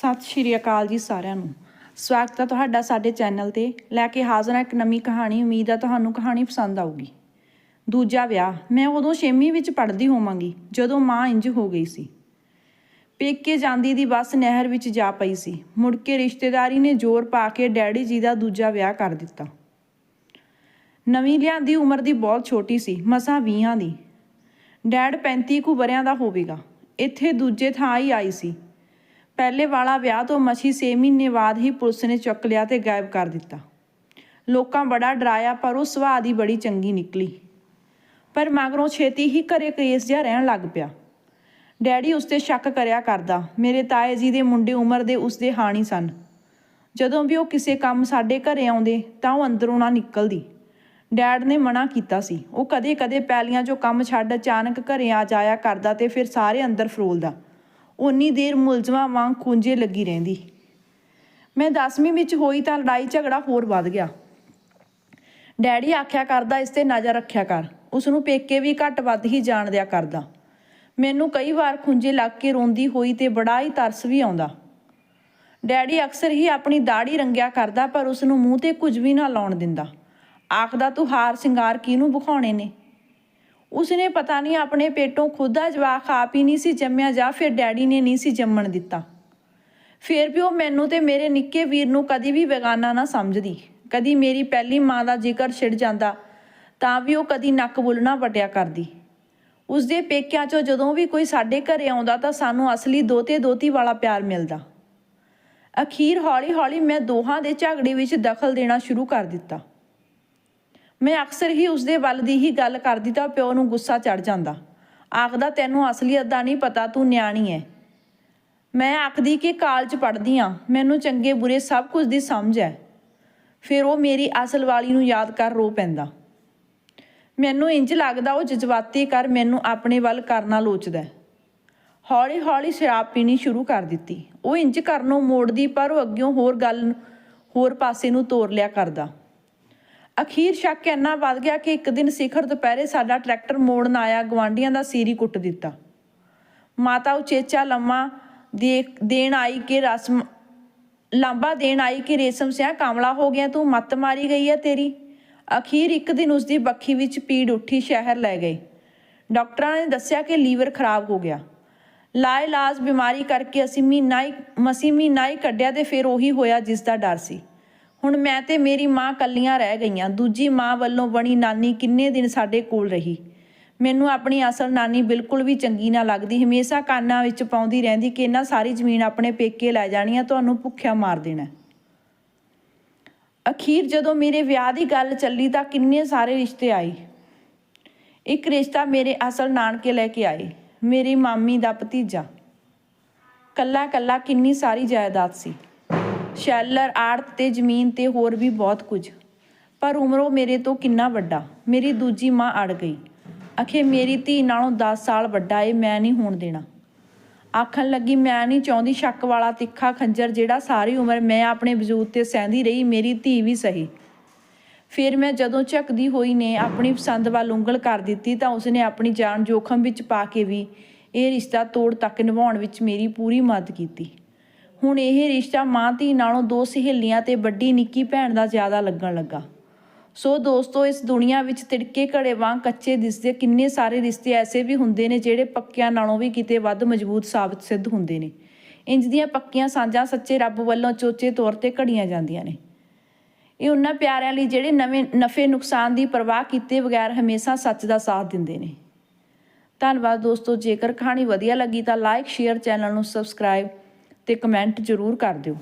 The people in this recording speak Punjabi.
ਸਤਿ ਸ਼੍ਰੀ ਅਕਾਲ ਜੀ ਸਾਰਿਆਂ ਨੂੰ। ਸਵਾਗਤ ਹੈ ਤੁਹਾਡਾ ਸਾਡੇ ਚੈਨਲ ਤੇ। ਲੈ ਕੇ ਹਾਜ਼ਰ ਹਾਂ ਇੱਕ ਨਵੀਂ ਕਹਾਣੀ। ਉਮੀਦ ਹੈ ਤੁਹਾਨੂੰ ਕਹਾਣੀ ਪਸੰਦ ਆਊਗੀ। ਦੂਜਾ ਵਿਆਹ। ਮੈਂ ਉਦੋਂ 6ਵੀਂ ਵਿੱਚ ਪੜ੍ਹਦੀ ਹੋਵਾਂਗੀ, ਜਦੋਂ ਮਾਂ ਇੰਜ ਹੋ ਗਈ ਸੀ। ਪੇਕੇ ਜਾਂਦੀ ਦੀ ਬੱਸ ਨਹਿਰ ਵਿੱਚ ਜਾ ਪਈ ਸੀ। ਮੁੜ ਕੇ ਰਿਸ਼ਤੇਦਾਰੀ ਨੇ ਜ਼ੋਰ ਪਾ ਕੇ ਡੈਡੀ ਜੀ ਦਾ ਦੂਜਾ ਵਿਆਹ ਕਰ ਦਿੱਤਾ। ਨਵੀਂ ਲਿਆਂਦੀ ਉਮਰ ਦੀ ਬਹੁਤ ਛੋਟੀ ਸੀ, ਮਸਾਂ 20 ਦੀ। ਡੈਡ 35 ਕੁ ਵਰਿਆਂ ਦਾ ਹੋਵੇਗਾ। ਇੱਥੇ ਦੂਜੇ ਥਾਂ ਹੀ ਆਈ ਸੀ। ਪਹਿਲੇ ਵਾਲਾ ਵਿਆਹ ਤੋਂ ਮਛੀ 6 ਮਹੀਨੇ ਬਾਅਦ ਹੀ ਪੁਲਿਸ ਨੇ ਚੁੱਕ ਲਿਆ ਤੇ ਗਾਇਬ ਕਰ ਦਿੱਤਾ। ਲੋਕਾਂ ਬੜਾ ਡਰਾਇਆ, ਪਰ ਉਹ ਸੁਭਾਅ ਦੀ ਬੜੀ ਚੰਗੀ ਨਿਕਲੀ। ਪਰ ਮਗਰੋਂ ਛੇਤੀ ਹੀ ਘਰੇ ਕੇਸ ਜਿਹਾ ਰਹਿਣ ਲੱਗ ਪਿਆ। ਡੈਡੀ ਉਸ ਤੇ ਸ਼ੱਕ ਕਰਿਆ ਕਰਦਾ, ਮੇਰੇ ਤਾਏ ਜੀ ਦੇ ਮੁੰਡੇ ਉਮਰ ਦੇ ਉਸ ਦੇ ਹਾਣੀ ਸਨ। ਜਦੋਂ ਵੀ ਉਹ ਕਿਸੇ ਕੰਮ ਸਾਡੇ ਘਰੇ ਆਉਂਦੇ, ਤਾਂ ਉਹ ਅੰਦਰੋਂ ਨਾ ਨਿਕਲਦੀ। ਡੈਡ ਨੇ ਮਨਾ ਕੀਤਾ ਸੀ। ਉਹ ਕਦੇ-ਕਦੇ ਪੈਲੀਆਂ 'ਚੋਂ ਕੰਮ ਛੱਡ ਅਚਾਨਕ ਘਰੇ ਆ ਜਾਇਆ ਕਰਦਾ ਤੇ ਫਿਰ ਸਾਰੇ ਅੰਦਰ ਫਰੋਲਦਾ। ਉਨੀ ਦੇਰ ਮੁਲਜ਼ਮਾਂ ਵਾਂਗ ਖੁੰਝੇ ਲੱਗੀ ਰਹਿੰਦੀ। ਮੈਂ 10ਵੀਂ ਵਿੱਚ ਹੋਈ ਤਾਂ ਲੜਾਈ ਝਗੜਾ ਹੋਰ ਵੱਧ ਗਿਆ। ਡੈਡੀ ਆਖਿਆ ਕਰਦਾ, ਇਸ ਤੇ ਨਜ਼ਰ ਰੱਖਿਆ ਕਰ। ਉਸ ਨੂੰ ਪੇਕੇ ਵੀ ਘੱਟ ਵੱਧ ਹੀ ਜਾਣ ਦਿਆ ਕਰਦਾ। ਮੈਨੂੰ ਕਈ ਵਾਰ ਖੁੰਝੇ ਲੱਗ ਕੇ ਰੋਂਦੀ ਹੋਈ ਤੇ ਬੜਾ ਹੀ ਤਰਸ ਵੀ ਆਉਂਦਾ। ਡੈਡੀ ਅਕਸਰ ਹੀ ਆਪਣੀ ਦਾੜੀ ਰੰਗਿਆ ਕਰਦਾ, ਪਰ ਉਸ ਨੂੰ ਮੂੰਹ ਤੇ ਕੁਝ ਵੀ ਨਾ ਲਾਉਣ ਦਿੰਦਾ। ਆਖਦਾ, ਤੂੰ ਹਾਰ ਸ਼ਿੰਗਾਰ ਕਿਹਨੂੰ ਵਿਖਾਉਣੇ ਨੇ? ਉਸਨੇ ਪਤਾ ਨਹੀਂ ਆਪਣੇ ਪੇਟੋਂ ਖੁਦ ਦਾ ਜਵਾਕ ਆਪ ਹੀ ਨਹੀਂ ਸੀ ਜੰਮਿਆ ਜਾਂ ਫਿਰ ਡੈਡੀ ਨੇ ਨਹੀਂ ਸੀ ਜੰਮਣ ਦਿੱਤਾ। ਫਿਰ ਵੀ ਉਹ ਮੈਨੂੰ ਤੇ ਮੇਰੇ ਨਿੱਕੇ ਵੀਰ ਨੂੰ ਕਦੀ ਵੀ ਬੇਗਾਨਾ ਨਾ ਸਮਝਦੀ। ਕਦੀ ਮੇਰੀ ਪਹਿਲੀ ਮਾਂ ਦਾ ਜ਼ਿਕਰ ਛਿੜ ਜਾਂਦਾ, ਤਾਂ ਵੀ ਉਹ ਕਦੀ ਨੱਕ ਬੁੱਲਣਾ ਵਟਿਆ ਕਰਦੀ। ਉਸਦੇ ਪੇਕਿਆਂ 'ਚੋਂ ਜਦੋਂ ਵੀ ਕੋਈ ਸਾਡੇ ਘਰੇ ਆਉਂਦਾ ਤਾਂ ਸਾਨੂੰ ਅਸਲੀ ਦੋਤੇ ਦੋਤੀ ਵਾਲਾ ਪਿਆਰ ਮਿਲਦਾ। ਅਖੀਰ ਹੌਲੀ-ਹੌਲੀ ਮੈਂ ਦੋਹਾਂ ਦੇ ਝਗੜੇ ਵਿੱਚ ਦਖਲ ਦੇਣਾ ਸ਼ੁਰੂ ਕਰ ਦਿੱਤਾ। ਮੈਂ ਅਕਸਰ ਹੀ ਉਸਦੇ ਵੱਲ ਦੀ ਹੀ ਗੱਲ ਕਰਦੀ ਤਾਂ ਪਿਓ ਨੂੰ ਗੁੱਸਾ ਚੜ ਜਾਂਦਾ। ਆਖਦਾ, ਤੈਨੂੰ ਅਸਲੀਅਤ ਦਾ ਨਹੀਂ ਪਤਾ, ਤੂੰ ਨਿਆਣੀ ਐ। ਮੈਂ ਆਖਦੀ ਕਿ ਕਾਲਜ ਪੜ੍ਹਦੀ ਆ, ਮੈਨੂੰ ਚੰਗੇ ਬੁਰੇ ਸਭ ਕੁਝ ਦੀ ਸਮਝ ਐ। ਫਿਰ ਉਹ ਮੇਰੀ ਅਸਲ ਵਾਲੀ ਨੂੰ ਯਾਦ ਕਰ ਰੋ ਪੈਂਦਾ। ਮੈਨੂੰ ਇੰਜ ਲੱਗਦਾ ਉਹ ਜਜ਼ਬਾਤੀ ਕਰ ਮੈਨੂੰ ਆਪਣੇ ਵੱਲ ਕਰਨਾ ਲੋਚਦਾ ਹੌਲੀ ਹੌਲੀ ਸ਼ਰਾਬ ਪੀਣੀ ਸ਼ੁਰੂ ਕਰ ਦਿੱਤੀ। ਉਹ ਇੰਜ ਕਰਨੋਂ ਮੋੜਦੀ, ਪਰ ਉਹ ਅੱਗਿਓਂ ਹੋਰ ਗੱਲ, ਹੋਰ ਪਾਸੇ ਨੂੰ ਤੋਰ ਲਿਆ ਕਰਦਾ। ਅਖੀਰ ਸ਼ੱਕ ਇੰਨਾ ਵੱਧ ਗਿਆ ਕਿ ਇੱਕ ਦਿਨ ਸਿਖਰ ਦੁਪਹਿਰੇ ਸਾਡਾ ਟਰੈਕਟਰ ਮੋੜਨ ਆਇਆ ਗਵਾਂਡੀਆਂ ਦਾ ਸੀਰੀ ਕੁੱਟ ਦਿੱਤਾ। ਮਾਤਾ ਉਚੇਚਾ ਲੰਮਾ ਦੇ ਦੇਣ ਆਈ ਕਿ ਰਸਮ ਲਾਂਬਾ ਦੇਣ ਆਈ ਕਿ ਰੇਸ਼ਮ ਸਿਆ ਕਾਮਲਾ ਹੋ ਗਿਆ, ਤੂੰ ਮੱਤ ਮਾਰੀ ਗਈ ਹੈ ਤੇਰੀ। ਅਖੀਰ ਇੱਕ ਦਿਨ ਉਸ ਦੀ ਬੱਖੀ ਵਿੱਚ ਪੀੜ ਉੱਠੀ, ਸ਼ਹਿਰ ਲੈ ਗਏ। ਡਾਕਟਰਾਂ ਨੇ ਦੱਸਿਆ ਕਿ ਲੀਵਰ ਖਰਾਬ ਹੋ ਗਿਆ। ਲਾ ਇਲਾਜ ਬਿਮਾਰੀ ਕਰਕੇ ਅਸੀਂ ਮਹੀਨਾ ਹੀ ਮਸੀਂ ਮਹੀਨਾ ਹੀ ਕੱਢਿਆ ਤੇ ਫਿਰ ਉਹੀ ਹੋਇਆ ਜਿਸ ਦਾ ਡਰ ਸੀ। ਹੁਣ ਮੈਂ ਤੇ ਮੇਰੀ ਮਾਂ ਕੱਲੀਆਂ ਰਹਿ ਗਈਆਂ। ਦੂਜੀ ਮਾਂ ਵੱਲੋਂ ਬਣੀ ਨਾਨੀ ਕਿੰਨੇ ਦਿਨ ਸਾਡੇ ਕੋਲ ਰਹੀ। ਮੈਨੂੰ ਆਪਣੀ ਅਸਲ ਨਾਨੀ ਬਿਲਕੁਲ ਵੀ ਚੰਗੀ ਨਾ ਲੱਗਦੀ। ਹਮੇਸ਼ਾ ਕਾਨਾਂ ਵਿੱਚ ਪਾਉਂਦੀ ਰਹਿੰਦੀ ਕਿ ਇਹਨਾਂ ਸਾਰੀ ਜ਼ਮੀਨ ਆਪਣੇ ਪੇਕੇ ਲੈ ਜਾਣੀ ਆ, ਤੁਹਾਨੂੰ ਭੁੱਖਿਆ ਮਾਰ ਦੇਣਾ। ਅਖੀਰ ਜਦੋਂ ਮੇਰੇ ਵਿਆਹ ਦੀ ਗੱਲ ਚੱਲੀ ਤਾਂ ਕਿੰਨੇ ਸਾਰੇ ਰਿਸ਼ਤੇ ਆਏ। ਇੱਕ ਰਿਸ਼ਤਾ ਮੇਰੇ ਅਸਲ ਨਾਨਕੇ ਲੈ ਕੇ ਆਏ, ਮੇਰੀ ਮਾਮੀ ਦਾ ਭਤੀਜਾ। ਕੱਲਾ ਕੱਲਾ ਕਿੰਨੀ ਸਾਰੀ ਜਾਇਦਾਦ ਸੀ। ਸ਼ੈਲਰ, ਆੜਤ ਤੇ ਜ਼ਮੀਨ ਤੇ ਹੋਰ ਵੀ ਬਹੁਤ ਕੁਝ। ਪਰ ਉਮਰੋਂ ਮੇਰੇ ਤੋਂ ਕਿੰਨਾ ਵੱਡਾ? ਮੇਰੀ ਦੂਜੀ ਮਾਂ ਅੜ ਗਈ। ਅਖੇ ਮੇਰੀ ਧੀ ਨਾਲੋਂ 10 ਸਾਲ ਵੱਡਾ ਏ, ਮੈਂ ਨਹੀਂ ਹੋਣ ਦੇਣਾ। ਆਖਣ ਲੱਗੀ, ਮੈਂ ਨਹੀਂ ਚਾਹੁੰਦੀ ਸ਼ੱਕ ਵਾਲਾ ਤਿੱਖਾ ਖੰਜਰ ਜਿਹੜਾ ਸਾਰੀ ਉਮਰ ਮੈਂ ਆਪਣੇ ਵਜੂਦ ਤੇ ਸਹਿੰਦੀ ਰਹੀ, ਮੇਰੀ ਧੀ ਵੀ ਸਹੀ। ਫਿਰ ਮੈਂ ਜਦੋਂ ਝੱਕਦੀ ਹੋਈ ਨੇ ਆਪਣੀ ਪਸੰਦ ਵੱਲ ਉਂਗਲ ਕਰ ਦਿੱਤੀ ਤਾਂ ਉਸਨੇ ਆਪਣੀ ਜਾਨ ਜੋਖਮ ਵਿੱਚ ਪਾ ਕੇ ਵੀ ਇਹ ਰਿਸ਼ਤਾ ਤੋੜ ਤੱਕ ਨਿਭਾਉਣ ਵਿੱਚ ਮੇਰੀ ਪੂਰੀ ਮਦਦ ਕੀਤੀ। ਹੁਣ ਇਹ ਰਿਸ਼ਤਾ ਮਾਂ ਧੀ ਨਾਲੋਂ ਦੋ ਸਹੇਲੀਆਂ ਤੇ ਵੱਡੀ ਨਿੱਕੀ ਭੈਣ ਦਾ ਜ਼ਿਆਦਾ ਲੱਗਣ ਲੱਗਾ। ਸੋ ਦੋਸਤੋ, ਇਸ ਦੁਨੀਆ ਵਿੱਚ ਤਿੜਕੇ ਘੜੇ ਵਾਂਗ ਕੱਚੇ ਦਿਸਦੇ ਕਿੰਨੇ ਸਾਰੇ ਰਿਸ਼ਤੇ ਐਸੇ ਵੀ ਹੁੰਦੇ ਨੇ ਜਿਹੜੇ ਪੱਕਿਆਂ ਨਾਲੋਂ ਵੀ ਕਿਤੇ ਵੱਧ ਮਜ਼ਬੂਤ ਸਾਬਤ ਸਿੱਧ ਹੁੰਦੇ ਨੇ। ਇੰਜ ਦੀਆਂ ਪੱਕੀਆਂ ਸਾਂਝਾਂ ਸੱਚੇ ਰੱਬ ਵੱਲੋਂ ਚੋਚੇ ਤੌਰ ਤੇ ਘੜੀਆਂ ਜਾਂਦੀਆਂ ਨੇ। ਇਹ ਉਹਨਾਂ ਪਿਆਰਿਆਂ ਲਈ ਜਿਹੜੇ ਨਵੇਂ ਨਫੇ ਨੁਕਸਾਨ ਦੀ ਪਰਵਾਹ ਕੀਤੇ ਬਗੈਰ ਹਮੇਸ਼ਾ ਸੱਚ ਦਾ ਸਾਥ ਦਿੰਦੇ ਨੇ। ਧੰਨਵਾਦ ਦੋਸਤੋ, ਜੇਕਰ ਕਹਾਣੀ ਵਧੀਆ ਲੱਗੀ ਤਾਂ ਲਾਈਕ, ਸ਼ੇਅਰ, ਚੈਨਲ ਨੂੰ ਸਬਸਕ੍ਰਾਈਬ ਅਤੇ ਕਮੈਂਟ ਜ਼ਰੂਰ ਕਰ ਦਿਓ।